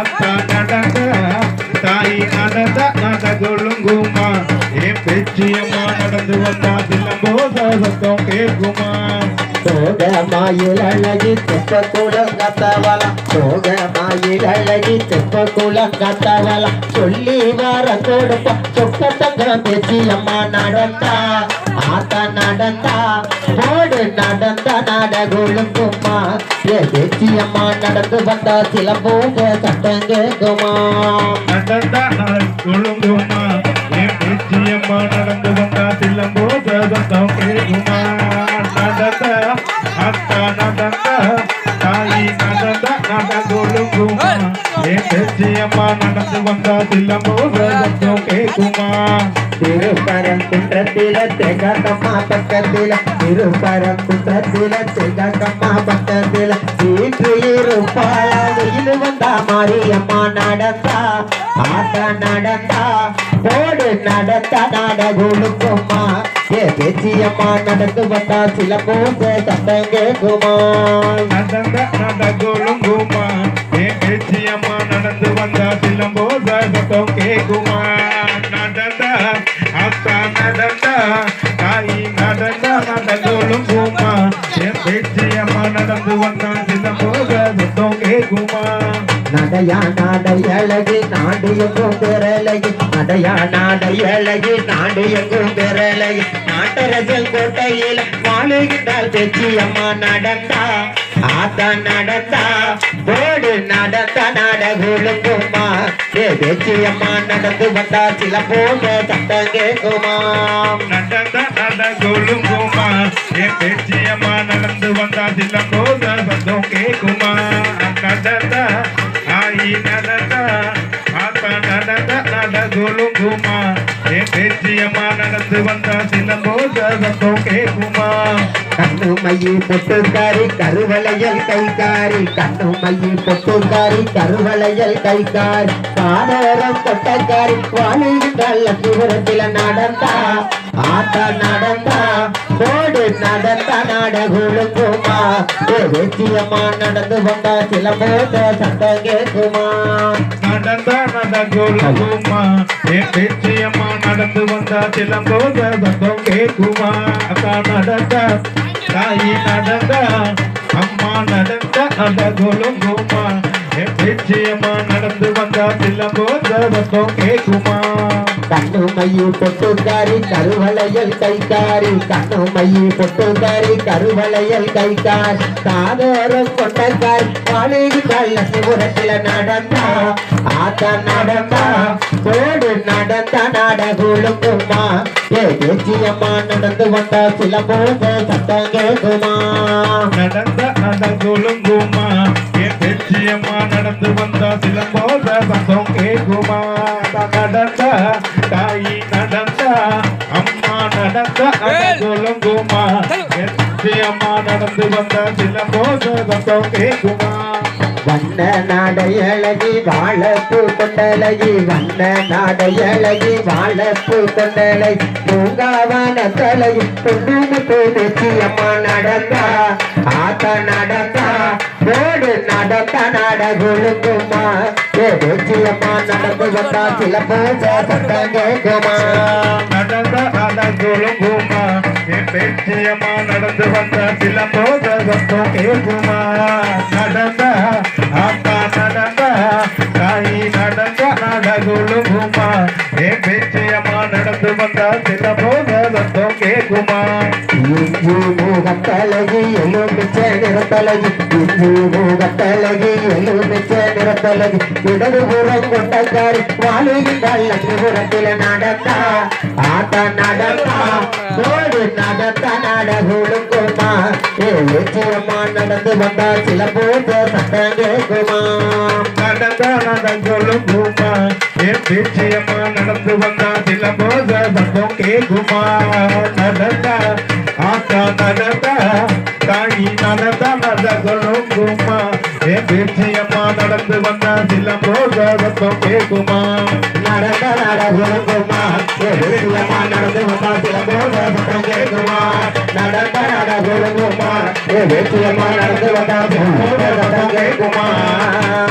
அத்தா நடந்த தாய் நடந்த நடகுழுங்குமா? என் பேச்சியம்மா நடந்து வந்தா சிலம்போத சத்தம் கேட்குமா? சோக மாயில் அழகி தெப்ப குளம் கத்தவலாம் சோக மாயில் அழகி தெப்ப குளம் கத்தவலாம் சொல்லி வர கொடுப்பா சொக்க தங்கம் நடந்தா ஆத்தா நடந்தா போடு நடந்த நாடகுளும் கும்மா ஏ பேச்சி அம்மா நடந்து வந்தா சில போக சட்டம் கேக்குமா நடந்த நடகுழுங்குமா? என் பேச்சியம்மா நடந்து வந்தா சிலம்போத சத்தம் கேட்குமா நடந்த அத்தா நடந்த தாய் நடந்த நடகுழுங்குமா? என் பேச்சியம்மா நடந்து வந்தா சிலம்போத பக்கத்தில திருப்பரம் குற்றத்தில தெகக்கம்மா பக்கத்தில. வீட்டு இருப்பாள வெயில் வந்தா மாரியம்மா நடந்தா ஆட்டா நடந்தா போடு நடந்தா நாடகுழுக்குமா ஏ பேச்சியம்மா நடந்து வந்தா சில போக சத்தம் கேக்குமா நடந்த நடகுழுங்குமா ஏ பேச்சியம்மா என் பேச்சியம்மா நடந்து வந்தா சிலம்போத சத்தம் கேக்குமா நடையா நாடை அழகி நாடு எங்கும் பெறலகி நடையா நாடை அழகி நாடு எங்கும் பெறலகி நாட்டரசல் கோட்டையில் வாழுகின்றால் பேச்சி அம்மா நடந்தா. ஆத்தா நடந்தா போடு நடந்தா நாடகுழுங்குமா ஏ பேச்சி நடந்து வந்தா சில போக சட்டம் கேக்குமா நடந்த நடகுழுங்குமா என் பேச்சியம்மா நடந்து வந்தா சிலம்போத சத்தம் கேக்குமா நடந்த ஆயி நடந்த ஆத்தா நடந்த நடகுழுங்குமா என் பேச்சியம்மா நடந்து வந்தா சிலம்போத சத்தம் கேக்குமா கண்ணுமையி பொட்டுக்காரி கருவளையல் கைகாரி கண்ணுமையி பொட்டுக்காரி கருவளையல் கைகாரி காதரம் கொட்டக்காரி வாழுகின்றால் லட்சுமரத்தில நடந்தா ஆத்தா நடந்தா கோடு நடந்தா நாடகுழுக்குமா. வெற்றியம்மா நடந்து வந்தா சில போத சட்டம் கேட்குமா. நடந்த நடகுழுங்குமா என் பேச்சியம்மா நடந்து வந்தா சில போத சட்டம் கேட்குமா. அக்கா நடந்த தாயி நடந்த அம்மா நடந்த நடகுழுங்குமா என் பேச்சியம்மா நடந்து வந்தா சிலம்போத சத்தம் கேக்குமா கண்ணுமையி பொட்டுக்காரி கருவளையல் கைக்காரி. கண்ணுமையி பொட்டுக்காரி கருவளையல் கைக்கார். காதோரம் கொண்டக்கார் வாழுகின்றால் லட்சுமரத்தில நடந்தா. ஆத்தா நடந்தா. போடு நடந்தா நாடகுழுங்குமா ஏ தேச்சியம்மா நடந்து வந்தா சில போது சட்டம் கேக்குமா நடந்த நடகுழுங்குமா என் பேச்சியம்மா நடந்து வந்தா சிலம்போத சத்தம் கேக்குமா அக்கா நடந்த பேச்சியம்மா நடந்து வந்தா சிலம்போத சத்தம் கேக்குமா வண்ண நாடையழகி வாழப்பு கொண்டலகி வண்ண நாடையழகி வாழப்பு கொண்டலை. பூங்காவான தலை பொண்ணுமுட்டு நிச்சயமா நடந்தா ஆத்தா நடந்தா போடு நடந்தா நாடகுழுங்குமா நிச்சயமா நடந்து வந்தா சில போத சட்டம் கேக்குமா நடந்த நடகுழுங்குமா பேச்சியமா நடந்து வந்த சில சிலம்போத சத்தம் கேட்குமா நடந்த அப்பா நடந்த தாயி நடந்த நடகுழுங்குமா என் பேச்சியமா நடந்து வந்த சில சிலம்போத சத்தம் கேட்குமா இஞ்சி மூகத்தலகி நிறத்தலகி இஞ்சி எலுமிச்ச நிறத்தலகி இடதுபுறம் கொண்டக்காரி வாழுகின்றால் லட்சுமரத்தில நடந்தா ஆத்தா நடந்தா போடு நடந்தா நாடகுழுங்குமா ஏ லட்சியம்மா நடந்து வந்தா சில போத சட்டம் கேக்குமா நடந்த நடகுழுங்குமா என் பேச்சியம்மா நடந்து சத்தம் கேக்குமா நடந்த ஆத்தா நடந்த தாயி நடந்த நடகுழுங்குமா என் பேச்சியம்மா நடந்து வந்த சில போதம் கேக்குமா நடந்த நாடகுழுங்குமா ஏ லட்சியம்மா நடந்து வந்தா சில போதம் சட்டம் கேக்குமா நடந்த நாடகுழுங்குமா ஏ லட்சியம்மா நடந்து வந்தா சில போதம் சட்டம் கேக்குமா